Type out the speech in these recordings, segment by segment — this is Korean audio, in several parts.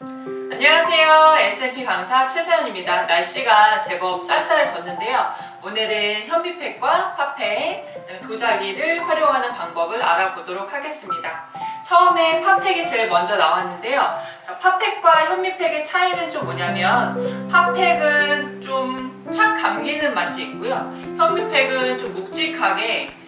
안녕하세요. SMP 강사 최세연입니다. 날씨가 제법 쌀쌀해졌는데요. 오늘은 현미팩과 그다음에 도자기를 활용하는 방법을 알아보도록 하겠습니다. 처음에 팥팩이 제일 먼저 나왔는데요. 자, 팥팩과 현미팩의 차이는 좀 뭐냐면 팥팩은 좀 착 감기는 맛이 있고요. 현미팩은 좀 묵직하게 어,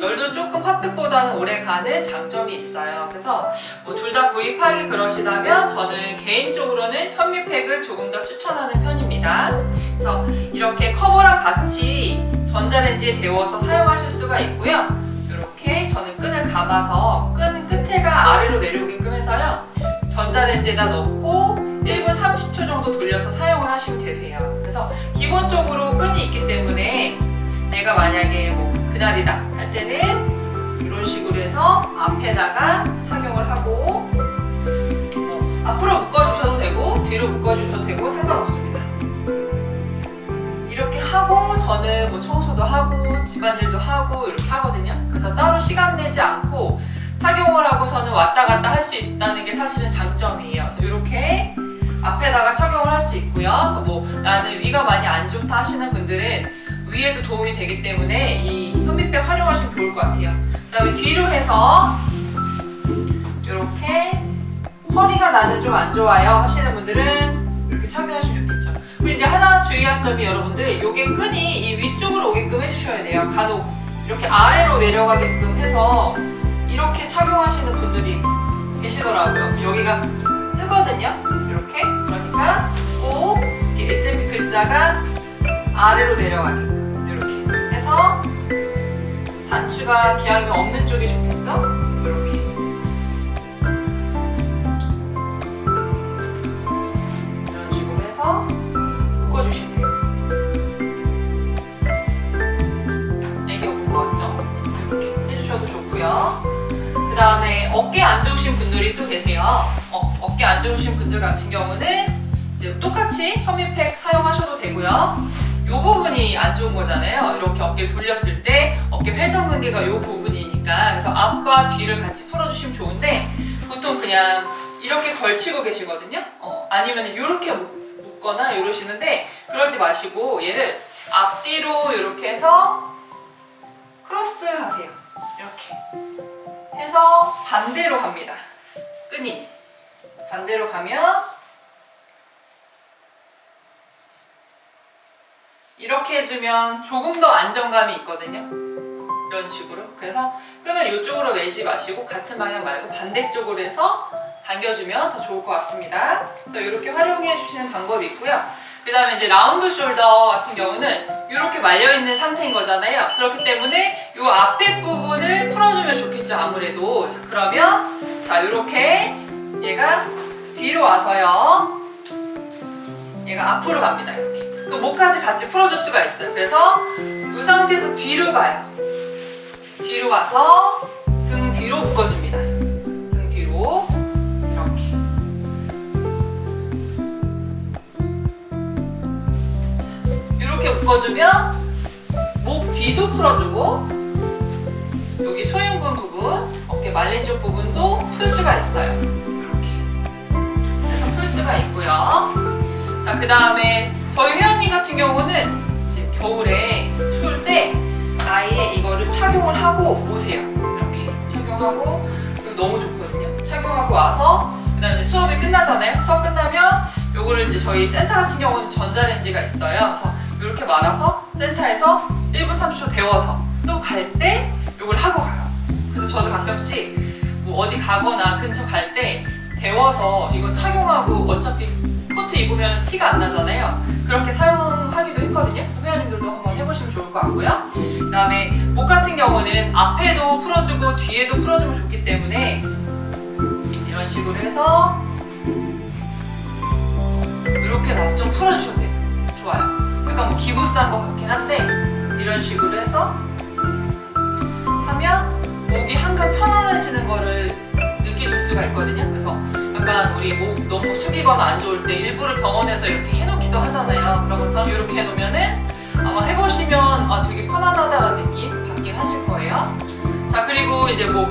열도 조금 팥팩보다는 오래 가는 장점이 있어요. 그래서 뭐 둘 다 구입하기 그러시다면 저는 개인적으로는 현미팩을 조금 더 추천하는 편입니다. 그래서 이렇게 커버랑 같이 전자레인지에 데워서 사용하실 수가 있고요. 이렇게 저는 끈을 감아서 끈 끝에가 아래로 내려오게끔 해서요. 전자레인지에다 넣고 1분 30초 정도 돌려서 사용을 하시면 되세요. 그래서 기본적으로 끈이 있기 때문에 내가 만약에 뭐 그날이다 할 때는 이런 식으로 해서 앞에다가 착용을 하고 뭐 앞으로 묶어주셔도 되고 뒤로 묶어주셔도 되고 상관없습니다. 이렇게 하고 저는 뭐 청소도 하고 집안일도 하고 이렇게 하거든요. 그래서 따로 시간 내지 않고 착용을 하고 저는 왔다 갔다 할 수 있다는 게 사실은 장점이에요. 그래서 이렇게 앞에다가 착용을 할 수 있고요. 그래서 뭐 나는 위가 많이 안 좋다 하시는 분들은 위에도 도움이 되기 때문에 이 현미팩 활용하시면 좋을 것 같아요. 그 다음에 뒤로 해서 이렇게 허리가 나는 좀 안 좋아요 하시는 분들은 이렇게 착용하시면 좋겠죠. 그리고 이제 하나 주의할 점이 여러분들 이게 끈이 이 위쪽으로 오게끔 해주셔야 돼요. 간혹 이렇게 아래로 내려가게끔 해서 이렇게 착용하시는 분들이 계시더라고요. 여기가 뜨거든요. 이렇게 그러니까 꼭 이렇게 SMP 글자가 아래로 내려가게끔 이렇게 단추가 기왕이면 없는 쪽이 좋겠죠? 이렇게 이런 식으로 해서 묶어주시면 돼요. 없는 거 같죠? 이렇게 해주셔도 좋고요. 그 다음에 어깨 안 좋으신 분들이 또 계세요. 어, 어깨 안 좋으신 분들 같은 경우는 이제 똑같이 현미팩 사용하셔도 되고요. 이 부분이 안 좋은 거잖아요. 이렇게 어깨 돌렸을 때 어깨 회전근개가 이 부분이니까 그래서 앞과 뒤를 같이 풀어주시면 좋은데 보통 그냥 이렇게 걸치고 계시거든요. 어, 아니면 이렇게 묶거나 이러시는데 그러지 마시고 얘를 앞뒤로 이렇게 해서 크로스 하세요. 이렇게 해서 반대로 갑니다. 끈이 반대로 가면 이렇게 해주면 조금 더 안정감이 있거든요. 이런 식으로. 그래서 끈을 이쪽으로 매지 마시고 같은 방향 말고 반대쪽으로 해서 당겨주면 더 좋을 것 같습니다. 그래서 이렇게 활용해 주시는 방법이 있고요. 그 다음에 이제 라운드 숄더 같은 경우는 이렇게 말려있는 상태인 거잖아요. 그렇기 때문에 이 앞에 부분을 풀어주면 좋겠죠, 아무래도. 자, 그러면 자, 이렇게 얘가 뒤로 와서요. 얘가 앞으로 갑니다, 이렇게. 그 목까지 같이 풀어줄 수가 있어요. 그래서 이 상태에서 뒤로 가요. 뒤로 가서 등 뒤로 묶어줍니다. 등 뒤로 이렇게. 자, 이렇게 묶어주면 목 뒤도 풀어주고 여기 소흉근 부분, 어깨 말린 쪽 부분도 풀 수가 있어요. 이렇게. 그래서 풀 수가 있고요. 자, 그 다음에 저희 회원님 같은 경우는 이제 겨울에 추울 때 아예 이거를 착용을 하고 오세요. 이렇게 착용하고 너무 좋거든요. 착용하고 와서 그다음에 수업이 끝나잖아요. 수업 끝나면 요거를 이제 저희 센터 같은 경우는 전자레인지가 있어요. 그래서 이렇게 말아서 센터에서 1분 30초 데워서 또 갈 때 요걸 하고 가요. 그래서 저도 가끔씩 뭐 어디 가거나 근처 갈 때 데워서 이거 착용하고 어차피 코트 입으면 티가 안 나잖아요. 그렇게 사용하기도 했거든요. 회원님들도 한번 해보시면 좋을 것 같고요. 그 다음에 목 같은 경우는 앞에도 풀어주고 뒤에도 풀어주면 좋기 때문에 이런 식으로 해서 이렇게 좀 풀어주셔도 돼요. 좋아요. 약간 뭐 기부스한 것 같긴 한데 이런 식으로 해서 하면 목이 한결 편안해지는 거를 느끼실 수가 있거든요. 그래서 약간 우리 목 너무 숙이거나 안 좋을 때 일부러 병원에서 이렇게 해놓기도 하잖아요. 그런 것처럼 이렇게 해놓으면은 아마 해보시면 아, 되게 편안하다는 느낌 받긴 하실 거예요. 자 그리고 이제 뭐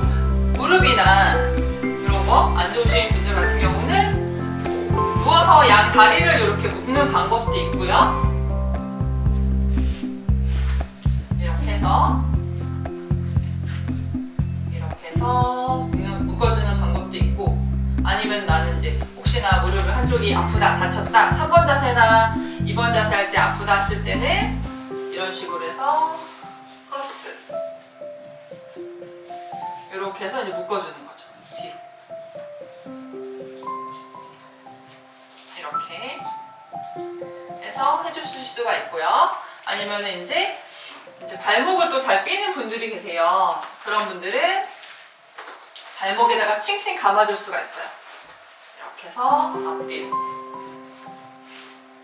무릎이나 이런 거 안 좋으신 분들 같은 경우는 다리를 이렇게 묶는 방법도 있고요. 이렇게 해서 혹시나 무릎을 한쪽이 아프다 다쳤다. 3번 자세나 2번 자세 할 때 아프다 하실 때는 이런 식으로 해서 크로스. 이렇게 해서 이제 묶어주는 거죠 뒤로. 이렇게 해서 해주실 수가 있고요. 아니면은 이제 이제 발목을 또 잘 삐는 분들이 계세요. 그런 분들은 발목에다가 칭칭 감아줄 수가 있어요 이렇게 해서 앞뒤로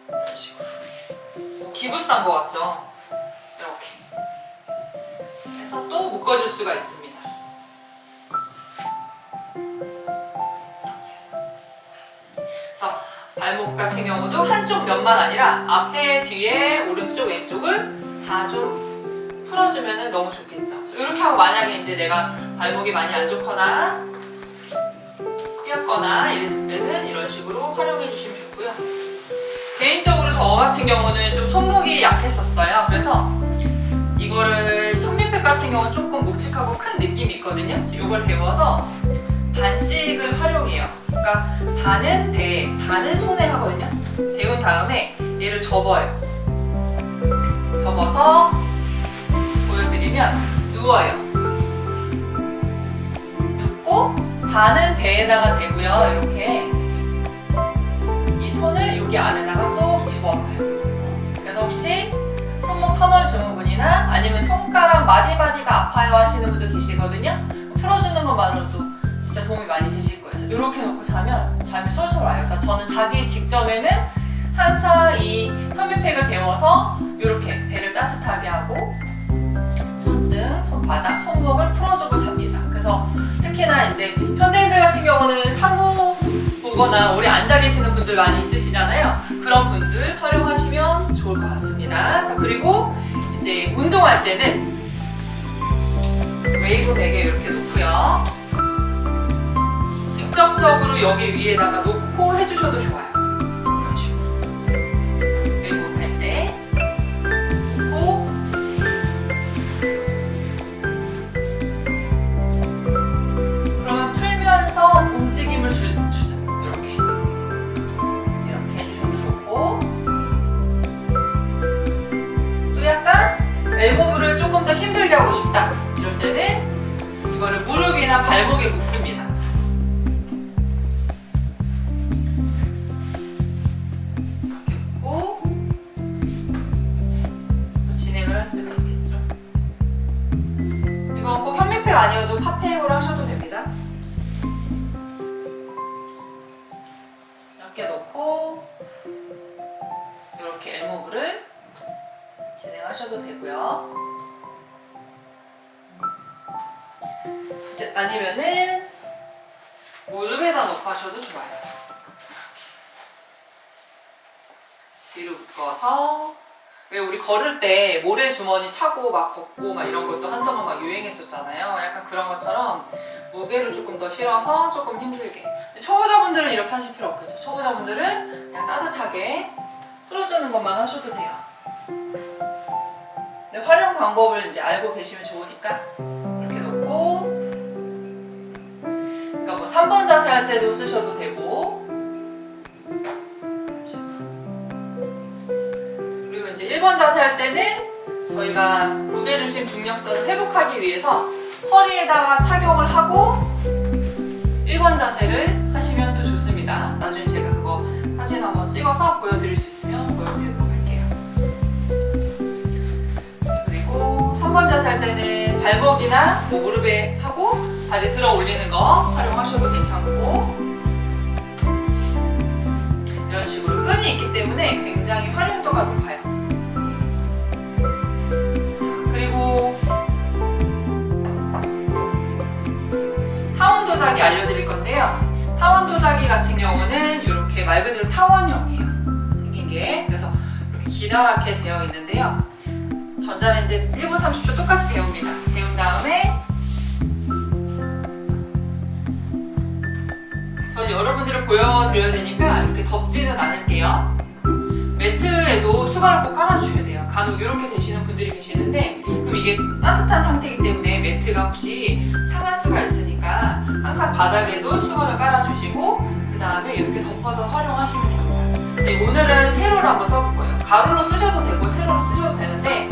이런 식으로. 뭐 기부스한 것 같죠? 이렇게. 해서 또 묶어줄 수가 있습니다. 이렇게 해서 그래서 발목 같은 경우도 한쪽 면만 아니라 앞에 뒤에 오른쪽 왼쪽을 다 좀 풀어주면 너무 좋겠죠. 이렇게 하고 만약에 이제 내가 발목이 많이 안 좋거나 삐었거나 이랬을 때는 이런 식으로 활용해 주시면 좋고요. 개인적으로 저 같은 경우는 좀 손목이 약했었어요. 그래서 이거를 현미팩 같은 경우는 조금 묵직하고 큰 느낌이 있거든요. 이걸 데워서 반씩을 활용해요. 그러니까 반은 배에, 반은 손에 하거든요. 데운 다음에 얘를 접어요. 접어서 보여드리면 누워요. 눕고 반은 배에다가 대고요. 이렇게 이 손을 여기 안에다가 쏙 집어넣어요. 그래서 혹시 손목 터널 증후군이나 아니면 손가락 마디마디가 아파요 하시는 분들 계시거든요. 풀어주는 것만으로도 진짜 도움이 많이 되실 거예요. 이렇게 놓고 자면 잠이 솔솔 와요. 그래서 저는 자기 직전에는 항상 이 현미팩을 데워서 이렇게 배를 따뜻하게 하고 손등, 손바닥, 손목을 풀어주고 잡니다. 그래서 특히나 이제 현대인들 같은 경우는 사무 보거나 오래 앉아 계시는 분들 많이 있으시잖아요. 그런 분들 활용하시면 좋을 것 같습니다. 자 그리고 이제 운동할 때는 웨이브 베개 이렇게 놓고요. 직접적으로 여기 위에다가 놓고 해주셔도 좋아요. 힘들게 하고 싶다. 이럴 때는 이거를 무릎이나 발목에 묶습니다. 묶고 또 진행을 할 수가 있겠죠. 이건 꼭 현미팩 아니어도 팥팩으로 하셔도 됩니다. 이렇게 놓고 이렇게 엘모브를 진행하셔도 되고요. 아니면은 무릎에다 놓고 하셔도 좋아요. 뒤로 묶어서 왜 우리 걸을 때 모래 주머니 차고 막 걷고 막 이런 것도 한동안 막 유행했었잖아요. 약간 그런 것처럼 무게를 조금 더 실어서 조금 힘들게. 초보자분들은 이렇게 하실 필요 없겠죠. 초보자분들은 그냥 따뜻하게 풀어주는 것만 하셔도 돼요. 활용 방법을 이제 알고 계시면 좋으니까 3번 자세 할 때도 쓰셔도 되고 그리고 이제 1번 자세 할 때는 저희가 무게중심 중력선을 회복하기 위해서 허리에다가 착용을 하고 1번 자세를 하시면 또 좋습니다. 나중에 제가 그거 사진 한번 찍어서 보여드릴 수 있으면 보여드리도록 할게요. 자, 그리고 3번 자세 할 때는 발목이나 뭐 무릎에 다리 들어 올리는 거 활용하셔도 괜찮고 이런 식으로 끈이 있기 때문에 굉장히 활용도가 높아요. 자, 그리고 타원 도자기 알려드릴 건데요. 타원 도자기 같은 경우는 이렇게 말 그대로 타원형이에요. 생긴 게 그래서 이렇게 기다랗게 되어 있는데요. 전자레인지 1분 30초 똑같이 데웁니다. 데운 다음에 여러분들을 보여드려야 되니까 이렇게 덮지는 않을게요. 수건을 꼭 깔아주셔야 돼요. 간혹 이렇게 되시는 분들이 계시는데 그럼 이게 따뜻한 상태이기 때문에 매트가 혹시 상할 수가 있으니까 항상 바닥에도 수건을 깔아주시고 그 다음에 이렇게 덮어서 활용하시면 됩니다. 네, 오늘은 세로로 한번 써볼 거예요. 가로로 쓰셔도 되고 세로로 쓰셔도 되는데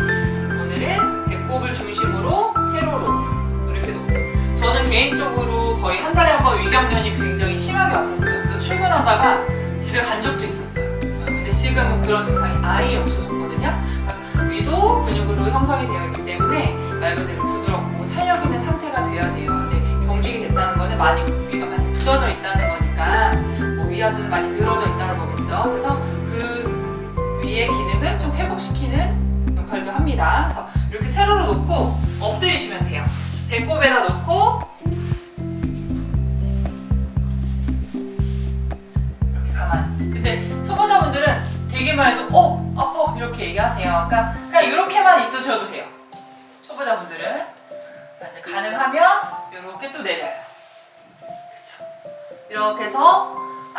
출근하다가 집에 간 적도 있었어요. 근데 지금은 그런 증상이 아예 없어졌거든요. 그러니까 위도 근육으로 형성이 되어 있기 때문에 말 그대로 부드럽고 탄력 있는 상태가 돼야 돼요. 근데 경직이 됐다는 거는 많이 위가 많이 굳어져 있다는 거니까 뭐 위하수는 많이 늘어져 있다는 거겠죠. 그래서 그 위의 기능을 좀 회복시키는 역할도 합니다. 그래서 이렇게 세로로 놓고 엎드리시면 돼요. 배꼽에다 놓고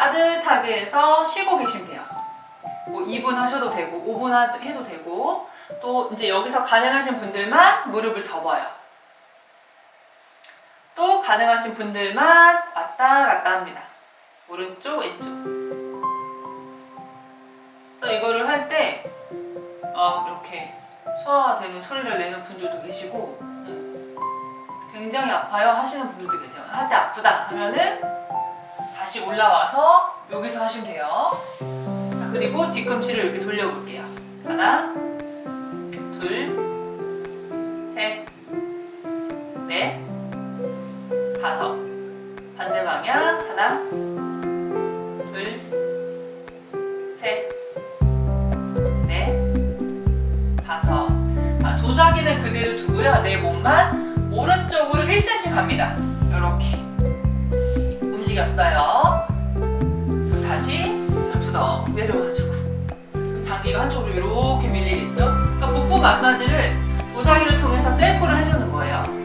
따뜻하게 해서 쉬고 돼요. 뭐 2분 하셔도 되고 5분 하- 해도 되고 또 이제 여기서 가능하신 분들만 무릎을 접어요. 또 가능하신 분들만 왔다 갔다 합니다. 오른쪽 왼쪽. 또 이거를 할때 어, 이렇게 소화되는 소리를 내는 분들도 계시고 음, 굉장히 아파요 하시는 분들도 계세요. 할 때 아프다 하면은 다시 올라와서 여기서 하시면 돼요. 자 그리고 뒤꿈치를 이렇게 돌려볼게요. 하나, 둘, 셋, 넷, 다섯. 반대 방향 하나, 둘, 셋, 넷, 다섯. 아, 도자기는 그대로 두고요. 내 몸만 오른쪽으로 1cm 갑니다. 이렇게 움직였어요. 다시 잘부덕 내려와주고. 그럼 장기가 한쪽으로 이렇게 밀리겠죠? 그러니까 복부 마사지를 도자기를 통해서 셀프를 해주는 거예요.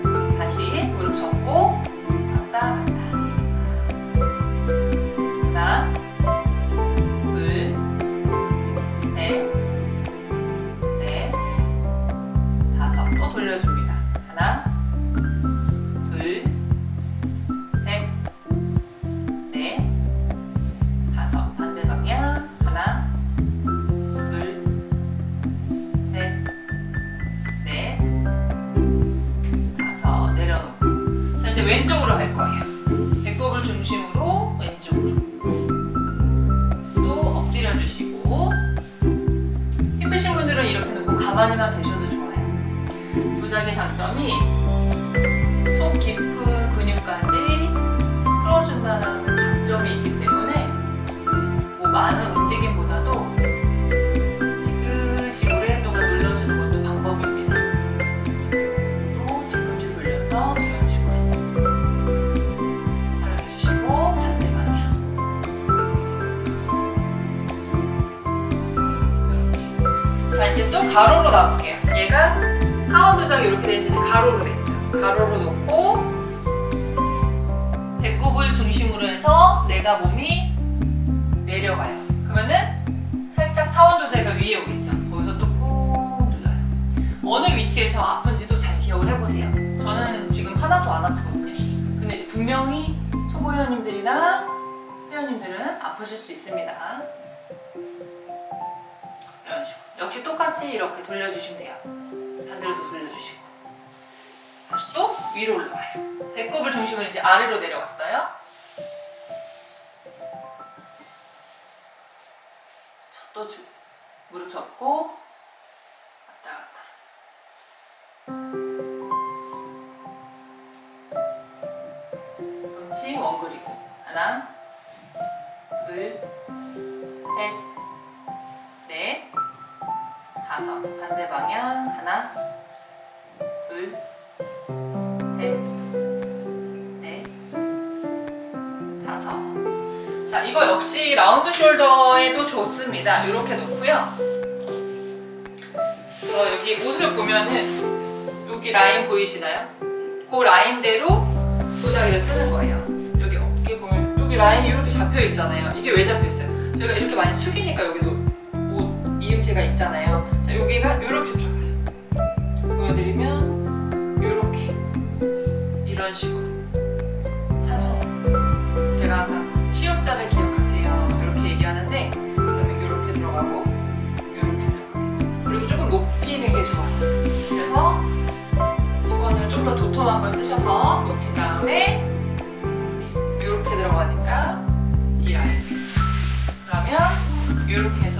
많은 움직임보다도 지그시 오랫동안 눌러주는 것도 방법입니다. 또 뒤꿈치 돌려서 이런 식으로 활용해주시고 반대 방향 이렇게 자 이제 또 가로로 나볼게요. 얘가 하원 도장이 이렇게 돼 있는데 가로로 돼 있어요. 가로로 놓고 배꼽을 중심으로 해서 내가 몸이 내려가요. 그러면은 살짝 타원 도자기가 위에 오겠죠. 거기서 또꾹 눌러요. 어느 위치에서 아픈지도 잘 기억을 해보세요. 저는 지금 하나도 안 아프거든요. 근데 이제 분명히 초보 회원님들이나 회원님들은 아프실 수 있습니다. 이런 식으로. 역시 똑같이 이렇게 돌려주시면 돼요. 반대로도 돌려주시고. 다시 또 위로 올라와요. 배꼽을 중심으로 이제 아래로 내려왔어요. 자, 이거 역시 라운드 숄더에도 좋습니다. 이렇게 놓고요. 저 여기 옷을 보면은 여기 라인 보이시나요? 그 라인대로 도자기를 쓰는 거예요. 여기 어깨 보면 여기 라인이 이렇게 잡혀 있잖아요. 이게 왜 잡혀 있어요? 저희가 이렇게 많이 숙이니까 여기도 옷 이음새 제가 있잖아요. 자, 여기가 이렇게 들어가요. 보여드리면 이렇게 이런 식으로 걸 쓰셔서 높인 다음에 이렇게 들어가니까 이 라인. 그러면 이렇게 해서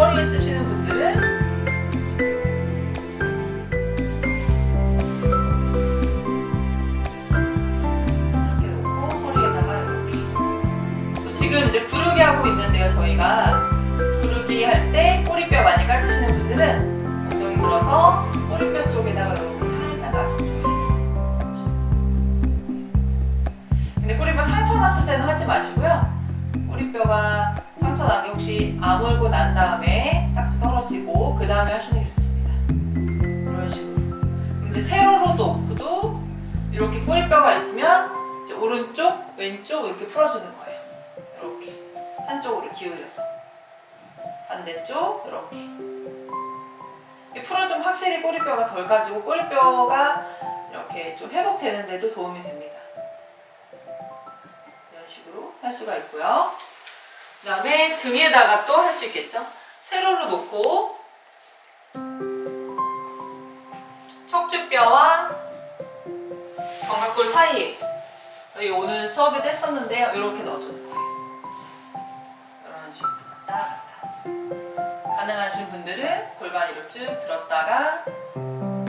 허리에 쓰시는 분들은 이렇게 놓고 허리에다가 이렇게. 또 지금 이제 구르기 하고 있는데요 저희가. 구르기 할 때 꼬리뼈 많이 까지시는 분들은 엉덩이 들어서 꼬리뼈 쪽에다가 이렇게 살짝 낮춰줘요 근데 꼬리뼈 상처 났을 때는 하지 마시고요. 꼬리뼈가 혹시 아물고 난 다음에 딱지 떨어지고 그 다음에 하시는 게 좋습니다 이런 식으로 이제 세로로 놓고도 이렇게 꼬리뼈가 있으면 이제 오른쪽, 왼쪽 이렇게 풀어주는 거예요. 이렇게 한쪽으로 기울여서 반대쪽 이렇게 이 풀어주면 확실히 꼬리뼈가 덜 가지고 꼬리뼈가 이렇게 좀 회복되는데도 도움이 됩니다. 이런 식으로 할 수가 있고요. 그 다음에 등에다가 또 할 수 있겠죠. 세로로 놓고 척추뼈와 견갑골 사이에 오늘 수업에도 했었는데요. 이렇게 넣어주는 거예요. 이런 식으로 왔다 갔다. 가능하신 분들은 골반 위로 쭉 들었다가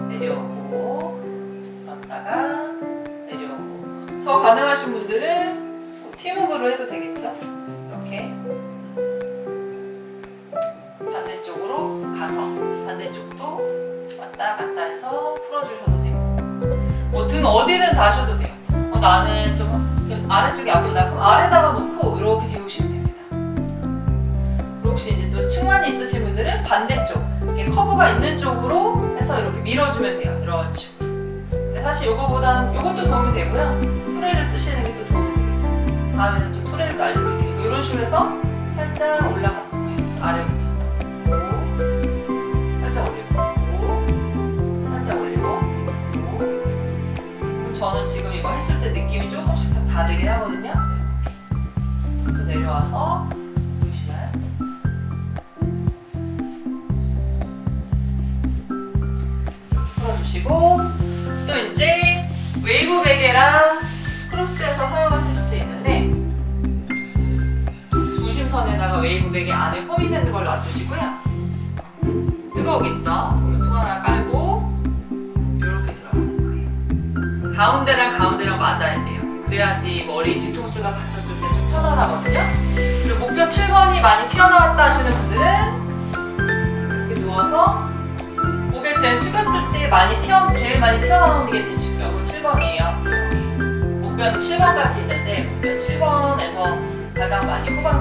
내려오고 들었다가 내려오고 더 가능하신 분들은 뭐 팀워크로 해도 되겠죠. 이렇게 어디든 다 하셔도 돼요. 어, 나는 좀등 아래쪽이 아프다. 그럼 아래다가 놓고 이렇게 데우시면 됩니다. 그리고 혹시 이제 또 충만이 있으신 분들은 반대쪽, 이렇게 커브가 있는 쪽으로 해서 이렇게 밀어주면 돼요. 이런 식으로. 근데 사실 이거보단 이것도 도움이 되고요. 투레를 쓰시는 게 또 도움이 되겠죠. 다음에는 또 투레를 알려드리고 이런 식으로 해서 살짝 올라가는 거예요. 아래부 때 느낌이 조금씩 다 다르긴 하거든요. 또 내려와서 보이시나요? 이렇게 풀어주시고 또 이제 웨이브 베개랑 크로스해서 사용하실 수도 있는데 중심선에다가 웨이브 베개 안에 폼 있는 걸 놔주시고요. 뜨거우겠죠? 가운데랑 가운데랑 맞아야 돼요. 그래야지 머리 뒤통수가 받쳤을 때 좀 편안하거든요. 그리고 목표 7번이 많이 튀어나왔다 하시는 분들은 이렇게 누워서 목에 제일 숙였을 때 많이 튀어, 제일 많이 튀어나오는 게 대축뼈고 7번이에요. 이렇게. 목뼈는 7번까지 있는데 목뼈 7번에서 가장 많이 후방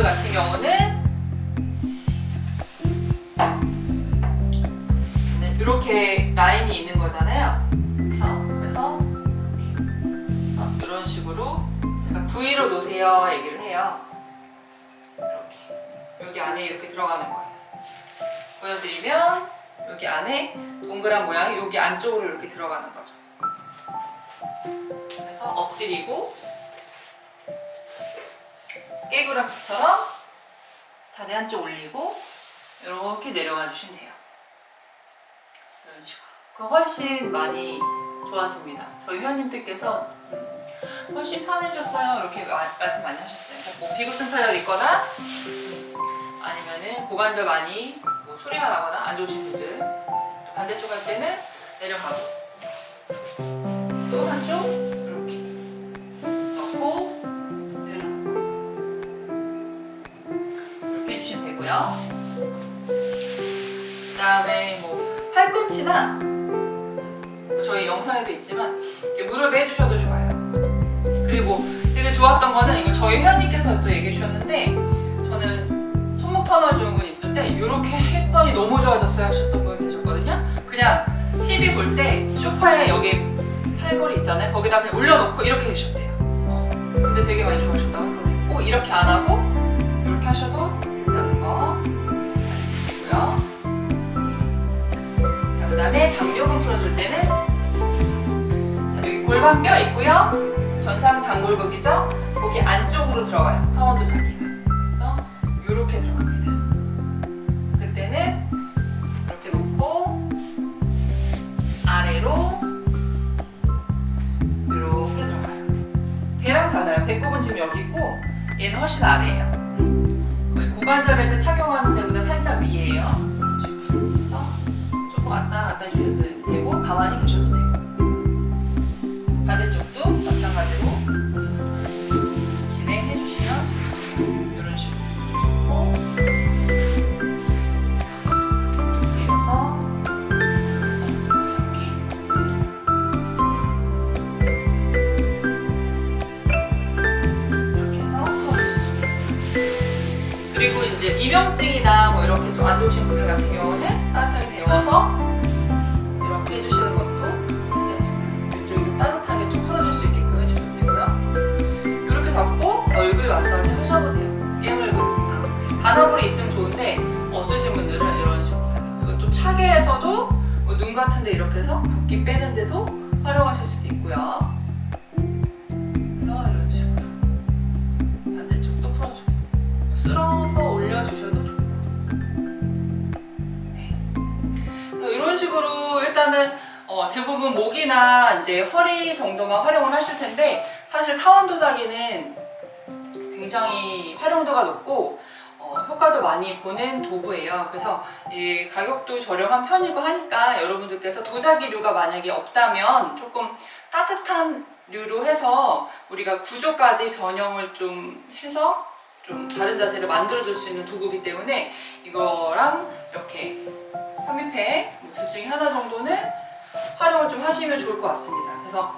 좋으신 분들 같은 경우는 네, 이렇게 라인이 있는 거잖아요? 그래서 이렇게 그래서 이런 식으로 제가 V로 놓으세요 얘기를 해요. 이렇게 여기 안에 이렇게 들어가는 거예요. 보여드리면 여기 안에 동그란 모양이 여기 안쪽으로 이렇게 들어가는 거죠. 그래서 엎드리고 깨구락지처럼 다리 한쪽 올리고 이렇게 내려가 주시면 돼요. 이런 식으로. 그럼 훨씬 많이 좋아집니다. 저희 회원님들께서 음, 훨씬 편해졌어요. 이렇게 마- 말씀 많이 하셨어요. 그래서 뭐 비구승파열 있거나 음, 아니면은 고관절 많이 뭐 소리가 나거나 안 좋으신 분들 또 반대쪽 할 때는 내려가고 해주시면 되고요. 그 다음에 뭐 팔꿈치나 뭐 저희 영상에도 있지만 무릎에 해주셔도 좋아요. 그리고 되게 좋았던 거는 이거 저희 회원님께서 또 얘기해 주셨는데 저는 손목 터널 증후군 있을 때 이렇게 했더니 너무 좋아졌어요 하셨던 분 계셨거든요. 그냥 TV 볼 때 소파에 여기 팔걸이 있잖아요. 거기다 그냥 올려놓고 이렇게. 어, 근데 되게 많이 좋아하셨다고 했거든요. 꼭 이렇게 안 하고 이렇게 하셔도 다음에 장요근 풀어줄 때는 자, 여기 골반뼈 있고요. 전상 장골극이죠. 거기 안쪽으로 들어가요. 타원도 사기가. 그래서 이렇게 들어갑니다. 그때는 이렇게 놓고 아래로 이렇게 들어가요. 배랑 달라요. 배꼽은 지금 여기 있고 얘는 훨씬 아래예요. 거의 고관절에 때 착용 왔다 갔다 해주셔도 되고 가만히 계셔도 되고 반대쪽도 마찬가지로 진행해 주시면 이런 식으로 내려서 이렇게 이렇게 해서 풀어주실 수 있죠. 그리고 이제 이명증이나 뭐 이렇게 좀 안 좋으신 분들 같은 경우는 따뜻하게 데워서 같은데 이렇게 해서 붓기 빼는데도 활용하실 수도 있고요. 그래서 이런 식으로 반대쪽도 풀어주고 쓸어서 올려주셔도 좋고 네. 이런 식으로 일단은 어, 대부분 목이나 이제 허리 정도만 활용을 하실 텐데 사실 타원 도자기는 굉장히 활용도가 높고 어, 효과도 많이 보는 도구예요. 그래서 이 가격도 저렴한 편이고 하니까 여러분들께서 도자기류가 만약에 없다면 조금 따뜻한 류로 해서 우리가 구조까지 변형을 좀 해서 좀 다른 자세를 만들어줄 수 있는 도구이기 때문에 이거랑 이렇게 현미팩 뭐둘 중에 하나 정도는 활용을 좀 하시면 좋을 것 같습니다. 그래서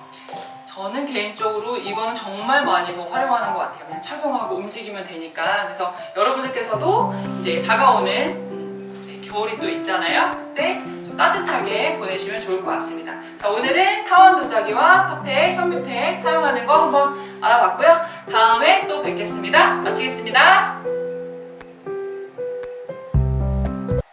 저는 개인적으로 이거는 정말 많이 더 활용하는 것 같아요. 그냥 착용하고 움직이면 되니까. 그래서 여러분들께서도 이제 다가오는 음, 이제 겨울이 또 있잖아요. 그때 좀 따뜻하게 보내시면 좋을 것 같습니다. 자, 오늘은 타원 도자기와 팝팩, 현미팩 사용하는 거 한번 알아봤고요. 다음에 또 뵙겠습니다. 마치겠습니다.